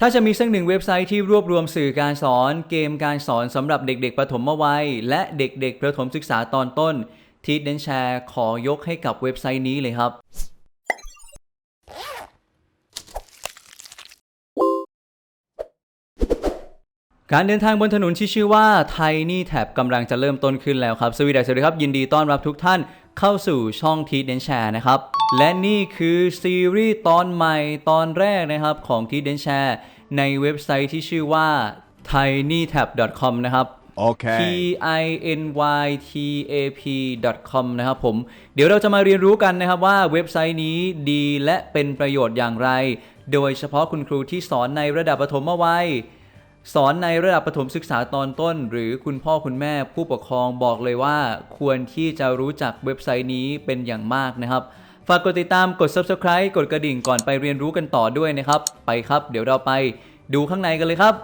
ถ้าจะมีสักหนึ่งเว็บไซต์ที่รวบรวมสื่อการสอน เกมการสอนสำหรับเด็กๆประถมวัย และเด็กๆประถมศึกษาตอนต้น ทีเดนแชร์ขอยกให้กับเว็บไซต์นี้เลยครับ การเดินทางบนถนนที่ชื่อว่าไทนี่แท็บกำลังจะเริ่มต้นขึ้นแล้วครับ สวัสดีสวัสดีครับ ยินดีต้อนรับทุกท่าน เข้าสู่ช่องทีเดนแชร์นะครับ และนี่คือซีรีส์ตอนใหม่ตอนแรกนะครับของทีเดนแชร์ในเว็บไซต์ที่ชื่อว่า tinytab.com นะครับ t Okay. i n y t a p com นะครับผม เดี๋ยวเราจะมาเรียนรู้กันนะครับว่าเว็บไซต์นี้ดีและเป็นประโยชน์อย่างไร โดยเฉพาะคุณครูที่สอนในระดับประถมวัย สอนในระดับประถมศึกษาตอนต้น หรือคุณพ่อคุณแม่ผู้ปกครองบอกเลยว่า ควรที่จะรู้จักเว็บไซต์นี้เป็นอย่างมากนะครับ ฝากกดติดตามกด subscribe กดกระดิ่งก่อนไปเรียนรู้กันต่อด้วยนะครับ ไปครับ เดี๋ยวเราไปดูข้างในกันเลยครับ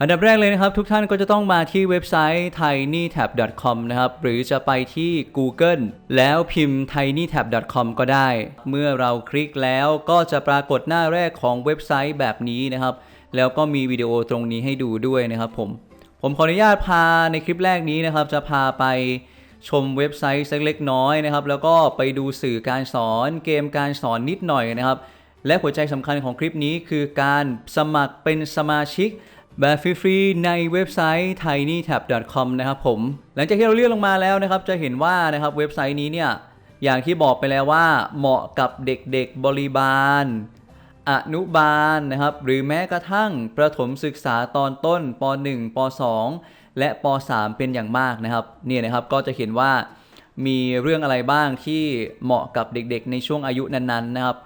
อันดับแรกเลยนะครับ ทุกท่านก็จะต้องมาที่เว็บไซต์ tinytab.com นะครับหรือจะไปที่ Google แล้วพิมพ์ tinytab.com ก็ได้ เมื่อเราคลิกแล้วก็จะปรากฏหน้าแรกของเว็บไซต์แบบนี้นะครับ แล้วก็มีวิดีโอตรงนี้ให้ดูด้วยนะครับผม ผมขออนุญาตพาในคลิปแรกนี้นะครับ จะพาไปชมเว็บไซต์สักเล็กน้อยนะครับ แล้วก็ไปดูสื่อการสอนเกมการสอนนิดหน่อยนะครับ และหัวใจสำคัญของคลิปนี้คือการสมัครเป็นสมาชิกแบบฟรีๆในเว็บไซต์ tinytab.com นะครับผม หลังจากที่เราเลื่อนลงมาแล้วนะครับ จะเห็นว่านะครับเว็บไซต์นี้เนี่ยอย่างที่บอกไปแล้วว่าเหมาะกับเด็กๆบริบาล อนุบาลนะครับ หรือแม้กระทั่งประถมศึกษาตอนต้นป .1 ป .2 และป .3 เป็นอย่างมากนะครับเนี่ยนะครับก็จะเห็นว่ามีเรื่องอะไรบ้างที่เหมาะกับเด็กๆ ในช่วงอายุนั้นๆนะครับ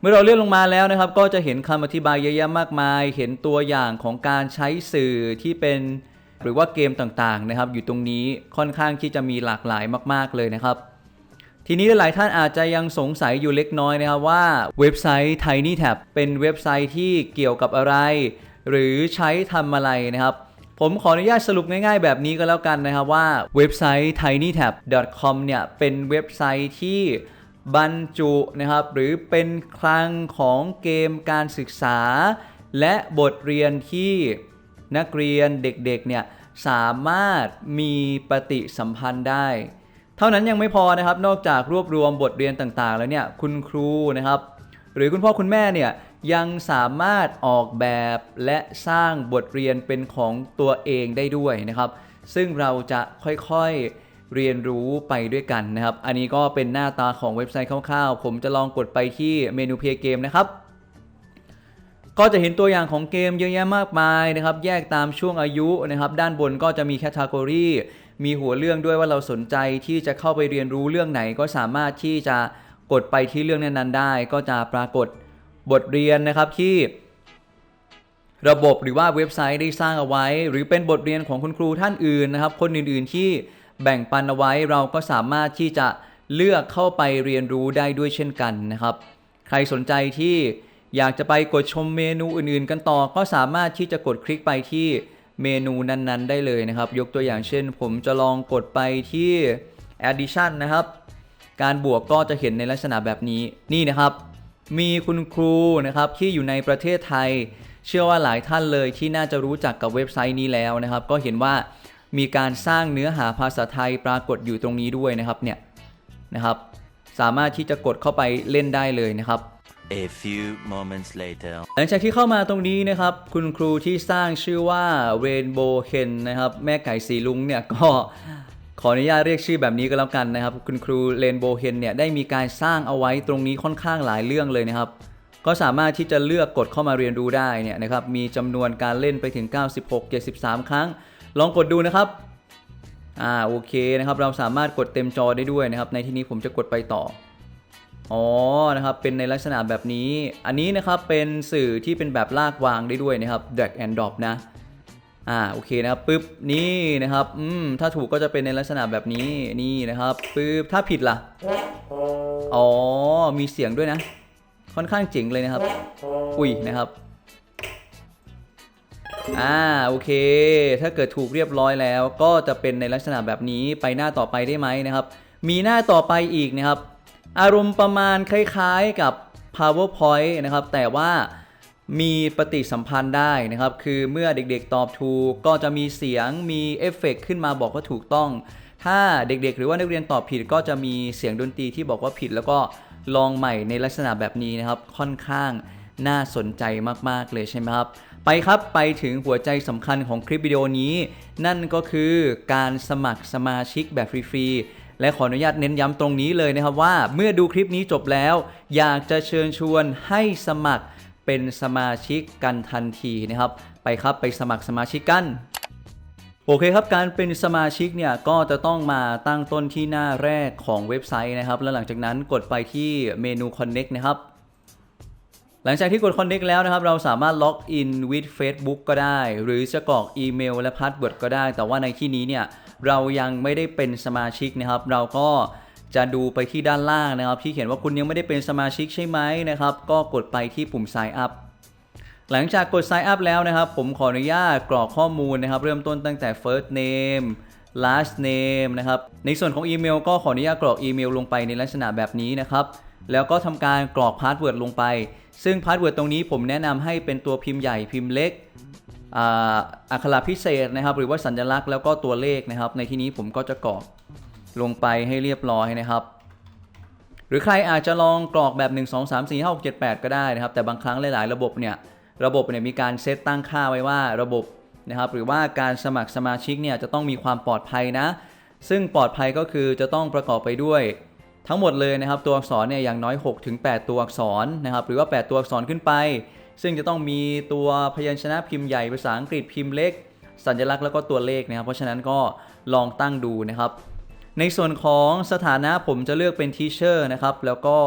เมื่อเราเลื่อนลงมาแล้วนะครับ ก็จะเห็นคำอธิบายเยอะแยะมากมาย เห็นตัวอย่างของการใช้สื่อที่เป็นหรือว่าเกมต่างๆนะครับ อยู่ตรงนี้ค่อนข้างที่จะมีหลากหลายมาก ๆเลยนะครับ ทีนี้หลายท่านอาจจะยังสงสัยอยู่เล็กน้อยนะครับว่าเว็บไซต์ tinytab เป็นเว็บไซต์ที่เกี่ยวกับอะไร หรือใช้ทำอะไรนะครับ ผมขออนุญาตสรุปง่ายๆ แบบนี้ก็แล้วกันนะครับว่าเว็บไซต์ tinytab.com เนี่ยเป็นเว็บไซต์ที่บรรจุนะครับหรือเป็นคลังของเกมการศึกษา และบทเรียนที่นักเรียนเด็กๆเนี่ยสามารถมีปฏิสัมพันธ์ได้ เท่านั้นยังไม่พอนะครับนอกจากรวบรวมบทเรียนต่างๆ แล้วเนี่ยคุณครูนะครับ หรือคุณพ่อคุณแม่เนี่ยยังสามารถออกแบบและสร้างบทเรียนเป็นของตัวเองได้ด้วยนะครับ ซึ่งเราจะค่อยๆเรียนรู้ไปด้วยกันนะครับ อันนี้ก็เป็นหน้าตาของเว็บไซต์คร่าวๆ ผมจะลองกดไปที่เมนูเพย์เกมนะครับก็จะเห็นตัวอย่างของเกมเยอะแยะมากมายนะครับ แยกตามช่วงอายุนะครับ ด้านบนก็จะมีแคตตากรี มีหัวเรื่องด้วยว่าเราสนใจที่จะเข้าไปเรียนรู้เรื่องไหน ก็สามารถที่จะกดไปที่เรื่องนั้นๆได้ ก็จะปรากฏบทเรียนนะครับที่ระบบหรือว่าเว็บไซต์ได้สร้างเอาไว้ หรือเป็นบทเรียนของคุณครูท่านอื่นนะครับ คนอื่นๆที่แบ่งปันเอาไว้เราก็สามารถที่จะเลือกเข้าไปเรียนรู้ได้ด้วยเช่นกันนะครับ ใครสนใจที่อยากจะไปกดชมเมนูอื่นๆ กันต่อก็สามารถที่จะกดคลิกไปที่ เมนูนั้นๆ ได้เลยนะครับ ยกตัวอย่างเช่น ผมจะลองกดไปที่ addition นะครับ การบวกก็จะเห็นในลักษณะแบบนี้นี่นะครับ มีคุณครูนะครับที่อยู่ในประเทศไทย เชื่อว่าหลายท่านเลยที่น่าจะรู้จักกับเว็บไซต์นี้แล้วนะครับ ก็เห็นว่ามีการสร้างเนื้อหาภาษาไทยปรากฏอยู่ตรงนี้ด้วยนะครับเนี่ยนะครับ สามารถที่จะกดเข้าไปเล่นได้เลยนะครับ A few moments later. หลังจากที่เข้ามาตรงนี้นะครับ คุณครูที่สร้างชื่อว่า Rainbow Hen นะครับ แม่ไก่สีลุงเนี่ยก็ขออนุญาตเรียกชื่อแบบนี้ก็แล้วกันนะครับ คุณครู Rainbow Hen เนี่ยได้มีการสร้างเอาไว้ตรงนี้ค่อนข้างหลายเรื่องเลยนะครับ ก็สามารถที่จะเลือกกดเข้ามาเรียนรู้ได้เนี่ยนะครับ มีจำนวนการเล่นไปถึง 96 73 ครั้ง ลองกดดูนะครับอ่าโอเคนะครับ เราสามารถกดเต็มจอได้ด้วยนะครับ ในที่นี้ผมจะกดไปต่อ อ๋อ นะครับ เป็นในลักษณะแบบนี้ อันนี้นะครับ เป็นสื่อที่เป็นแบบลากวางได้ด้วยนะครับ drag and drop นะ อ่า โอเคนะครับ ปึ๊บ นี่นะครับ อืม ถ้าถูกก็จะเป็นในลักษณะแบบนี้ นี่นะครับ ปึ๊บ ถ้าผิดล่ะ อ๋อ มีเสียงด้วยนะ ค่อนข้างเจ๋งเลยนะครับ อุ้ย นะครับ อ่า โอเค ถ้าเกิดถูกเรียบร้อยแล้ว ก็จะเป็นในลักษณะแบบนี้ ไปหน้าต่อไปได้ไหมนะครับ มีหน้าต่อไปอีกนะครับ อารมณ์ประมาณคล้ายๆกับ PowerPoint นะครับ แต่ว่ามีปฏิสัมพันธ์ได้นะครับ คือเมื่อเด็กๆตอบถูกก็จะมีเสียงมีเอฟเฟกต์ขึ้นมาบอกว่าถูกต้อง ถ้าเด็กๆ หรือว่านักเรียนตอบผิดก็จะมีเสียงดนตรีที่บอกว่าผิด แล้วก็ลองใหม่ในลักษณะแบบนี้นะครับ ค่อนข้างน่าสนใจมากๆเลยใช่ไหมครับ ไปครับไปถึงหัวใจสำคัญของคลิปวิดีโอนี้ นั่นก็คือการสมัครสมาชิกแบบฟรีๆ และขออนุญาตเน้นย้ำตรงนี้เลยนะครับว่าเมื่อดูคลิปนี้จบแล้ว อยากจะเชิญชวนให้สมัครเป็นสมาชิกกันทันทีนะครับ ไปครับไปสมัครสมาชิกกันโอเคครับ การเป็นสมาชิกเนี่ยก็จะต้องมาตั้งต้นที่หน้าแรกของเว็บไซต์นะครับ แล้วหลังจากนั้นกดไปที่เมนู Connect นะครับ หลังจากที่กด Connect แล้วนะครับ เราสามารถล็อกอิน with Facebook ก็ได้ หรือจะกรอกอีเมลและพาสเวิร์ดก็ได้ แต่ว่าในที่นี้เนี่ย เรายังไม่ได้เป็นสมาชิกนะครับ เราก็จะดูไปที่ด้านล่างนะครับ ที่เขียนว่าคุณยังไม่ได้เป็นสมาชิกใช่ไหมนะครับ ก็กดไปที่ปุ่ม sign up หลังจากกด sign up แล้วนะครับ ผมขออนุญาตกรอกข้อมูลนะครับ เริ่มต้นตั้งแต่ first name last name นะครับ ในส่วนของอีเมลก็ขออนุญาตกรอกอีเมลลงไปในลักษณะแบบนี้นะครับ แล้วก็ทำการกรอกพาสเวิร์ดลงไป ซึ่งพาสเวิร์ดตรงนี้ผมแนะนำให้เป็นตัวพิมพ์ใหญ่พิมพ์เล็ก อักขระพิเศษนะครับ หรือว่าสัญลักษณ์แล้วก็ตัวเลขนะครับ ในที่นี้ผมก็จะกรอกลงไปให้เรียบร้อยนะครับ หรือใครอาจจะลองกรอกแบบ 1 2 3 4 5 6 7 8 ก็ได้นะครับ แต่บางครั้งหลาย ๆ ระบบเนี่ยระบบเนี่ยมีการเซตตั้งค่าไว้ว่าระบบนะครับ หรือว่าการสมัครสมาชิกเนี่ยจะต้องมีความปลอดภัยนะ ซึ่งปลอดภัยก็คือจะต้องประกอบไปด้วยทั้งหมดเลยนะครับ ตัวอักษรเนี่ยอย่างน้อย6ถึง8ตัวอักษรนะครับ หรือว่า 8 ตัวอักษรขึ้นไป ซึ่งจะต้องมีตัวพยัญชนะพิมพ์ใหญ่ภาษาอังกฤษพิมพ์เล็ก สัญลักษณ์แล้วก็ตัวเลขนะครับ เพราะฉะนั้นก็ลองตั้งดูนะครับ ในส่วนของสถานะผมจะเลือกเป็นทีเชอร์นะครับ แล้วก็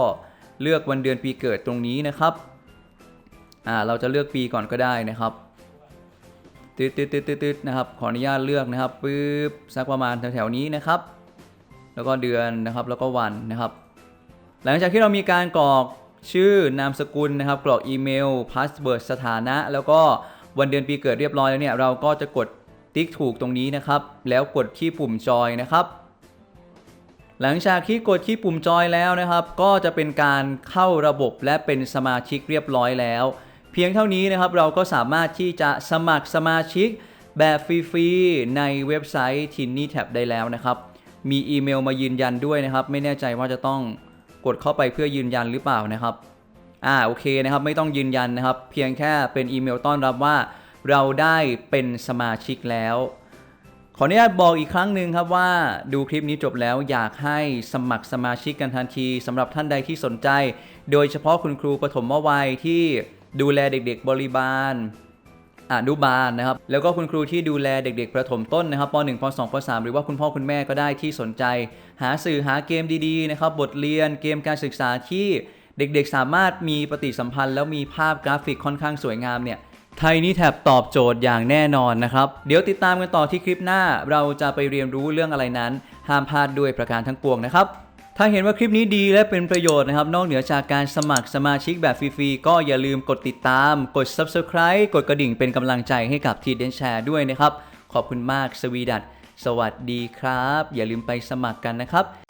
เลือกวันเดือนปีเกิดตรงนี้นะครับอ่าเราจะเลือกปีก่อนก็ได้นะครับตืดตืดตืดตืดนะครับ ขออนุญาตเลือกนะครับปึ๊บสักประมาณแถวๆนี้นะครับ แล้วก็เดือนนะครับแล้วก็วันนะครับ หลังจากที่เรามีการกรอก ชื่อนามสกุลนะครับ กรอกอีเมลพาสเวิร์ดสถานะ แล้วก็วันเดือนปีเกิดเรียบร้อยแล้วเนี่ย เราก็จะกดติ๊กถูกตรงนี้นะครับ แล้วกดที่ปุ่มจอยนะครับ หลังจากที่กดที่ปุ่มจอยแล้วนะครับ ก็จะเป็นการเข้าระบบและเป็นสมาชิกเรียบร้อยแล้ว เพียงเท่านี้นะครับเราก็สามารถที่จะสมัครสมาชิกแบบฟรีๆในเว็บไซต์ Tinny Tab ได้แล้วนะครับ มีอีเมลมายืนยันด้วยนะครับ ไม่แน่ใจว่าจะต้อง กดเข้าไปเพื่อยืนยันหรือเปล่านะครับ อ่าโอเคนะครับไม่ต้องยืนยันนะครับ เพียงแค่เป็นอีเมลต้อนรับว่า เราได้เป็นสมาชิกแล้ว ขออนุญาตบอกอีกครั้งหนึ่งครับว่าดูคลิปนี้จบแล้วอยากให้สมัครสมาชิกกันทันทีสำหรับท่านใดที่สนใจ โดยเฉพาะคุณครูปฐมวัยที่ดูแลเด็กๆบริบาล อนุบาลนะครับ แล้วก็คุณครูที่ดูแลเด็ก ๆ ประถมต้นนะครับป .1 ป .2 ป .3 หรือว่าคุณพ่อคุณแม่ก็ได้ที่สนใจ หาสื่อหาเกมดีๆนะครับบทเรียนเกมการศึกษาที่เด็กๆ สามารถมีปฏิสัมพันธ์ แล้วมีภาพกราฟิกค่อนข้างสวยงามเนี่ยไทยนี่แทบตอบโจทย์อย่างแน่นอนนะครับ เดี๋ยวติดตามกันต่อที่คลิปหน้า เราจะไปเรียนรู้เรื่องอะไรนั้น ห้ามพลาดด้วยประการทั้งปวงนะครับ ถ้าเห็นว่าคลิปนี้ดีและเป็นประโยชน์นะครับ นอกเหนือจากการสมัครสมาชิกแบบฟรีๆ ก็อย่าลืมกดติดตาม กด subscribe กดกระดิ่งเป็นกำลังใจให้กับทีเดนแชร์ด้วยนะครับ ขอบคุณมากสวีดัตสวัสดีครับ อย่าลืมไปสมัครกันนะครับ